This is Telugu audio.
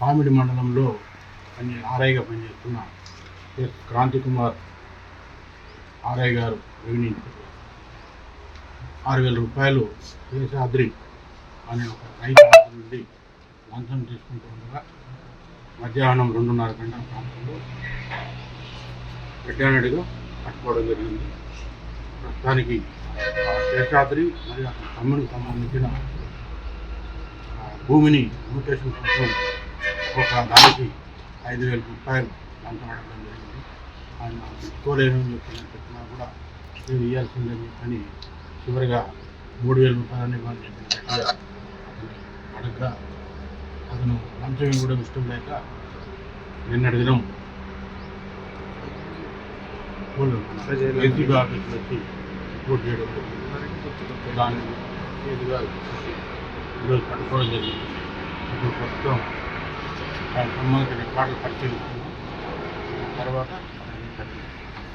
పామిడి మండలంలో పని ఆర్ఐగా పనిచేస్తున్న S Kranti Kumar R I గారు రెవెన్యూ ఆరు వేల రూపాయలు శేషాద్రి అనే ఒక రైతు నుండి లంచం తీసుకుంటూ ఉండగా మధ్యాహ్నం రెండున్నర గంటల ప్రాంతంలో రెడ్డానడిగా పట్టుకోవడం జరిగింది. ప్రస్తుతానికి ఆ శేషాద్రి మరియు అతని తమ్ముడికి సంబంధించిన భూమిని మ్యూటేషన్ కోసం ఒక దానికి ఐదు వేల రూపాయలు లంచం జరిగింది. ఆయన తీసుకోలేను అని చెప్పిన చెప్పినా కూడా నేను ఇవ్వాల్సిందని చెప్పని చివరిగా మూడు వేల రూపాయలని వాళ్ళు చెప్పిన గట్టిగా అతను అతను లంచం కూడా ఇష్టం లేక నిన్నటి దినం ఏసీబీ ఆఫీస్కి వచ్చి రిపోర్ట్ చేయడం దాన్ని ఈరోజు పట్టుకోవడం జరిగింది. ఇప్పుడు ప్రస్తుతం దానికి సంబంధించిన రికార్డులు పరిశీలిస్తున్నాం. తర్వాత